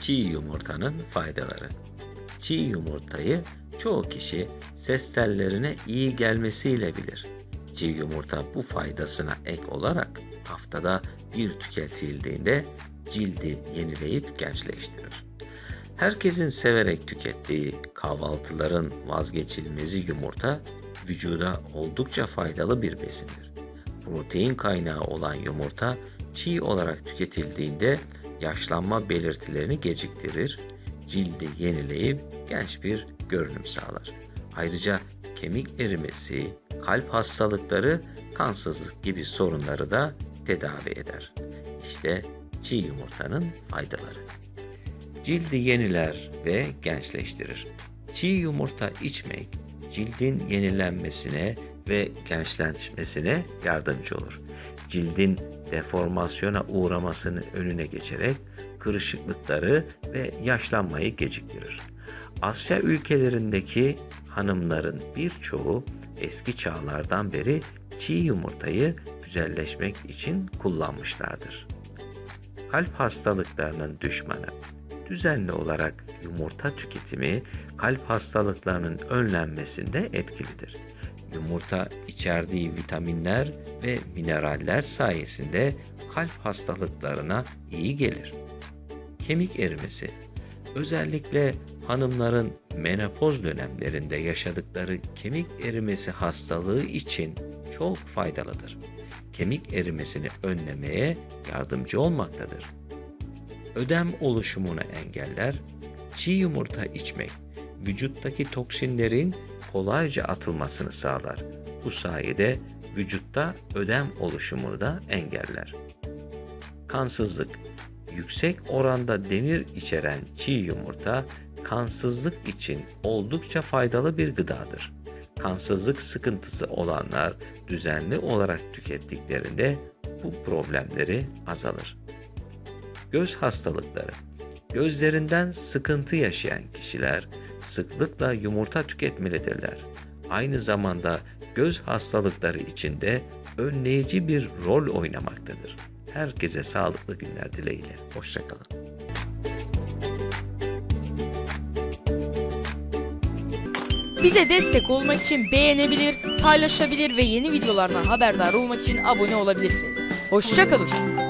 Çiğ yumurtanın faydaları. Çiğ yumurtayı çoğu kişi ses tellerine iyi gelmesiyle bilir. Çiğ yumurta bu faydasına ek olarak haftada bir tüketildiğinde cildi yenileyip gençleştirir. Herkesin severek tükettiği kahvaltıların vazgeçilmezi yumurta vücuda oldukça faydalı bir besindir. Protein kaynağı olan yumurta çiğ olarak tüketildiğinde yaşlanma belirtilerini geciktirir, cildi yenileyip genç bir görünüm sağlar. Ayrıca kemik erimesi, kalp hastalıkları, kansızlık gibi sorunları da tedavi eder. İşte çiğ yumurtanın faydaları. Cildi yeniler ve gençleştirir. Çiğ yumurta içmek cildin yenilenmesine ve gençleşmesine yardımcı olur. Cildin deformasyona uğramasının önüne geçerek kırışıklıkları ve yaşlanmayı geciktirir. Asya ülkelerindeki hanımların birçoğu eski çağlardan beri çiğ yumurtayı güzelleşmek için kullanmışlardır. Kalp hastalıklarının düşmanı. Düzenli olarak yumurta tüketimi kalp hastalıklarının önlenmesinde etkilidir. Yumurta içerdiği vitaminler ve mineraller sayesinde kalp hastalıklarına iyi gelir. Kemik erimesi özellikle hanımların menopoz dönemlerinde yaşadıkları kemik erimesi hastalığı için çok faydalıdır. Kemik erimesini önlemeye yardımcı olmaktadır. Ödem oluşumunu engeller, çiğ yumurta içmek vücuttaki toksinlerin kolayca atılmasını sağlar. Bu sayede vücutta ödem oluşumunu da engeller. Kansızlık Yüksek oranda demir içeren çiğ yumurta kansızlık için oldukça faydalı bir gıdadır. Kansızlık sıkıntısı olanlar düzenli olarak tükettiklerinde bu problemleri azalır. Göz hastalıkları Gözlerinden sıkıntı yaşayan kişiler sıklıkla yumurta tüketmelidirler. Aynı zamanda göz hastalıkları içinde önleyici bir rol oynamaktadır. Herkese sağlıklı günler dileğiyle. Hoşçakalın. Bize destek olmak için beğenebilir, paylaşabilir ve yeni videolardan haberdar olmak için abone olabilirsiniz. Hoşçakalın.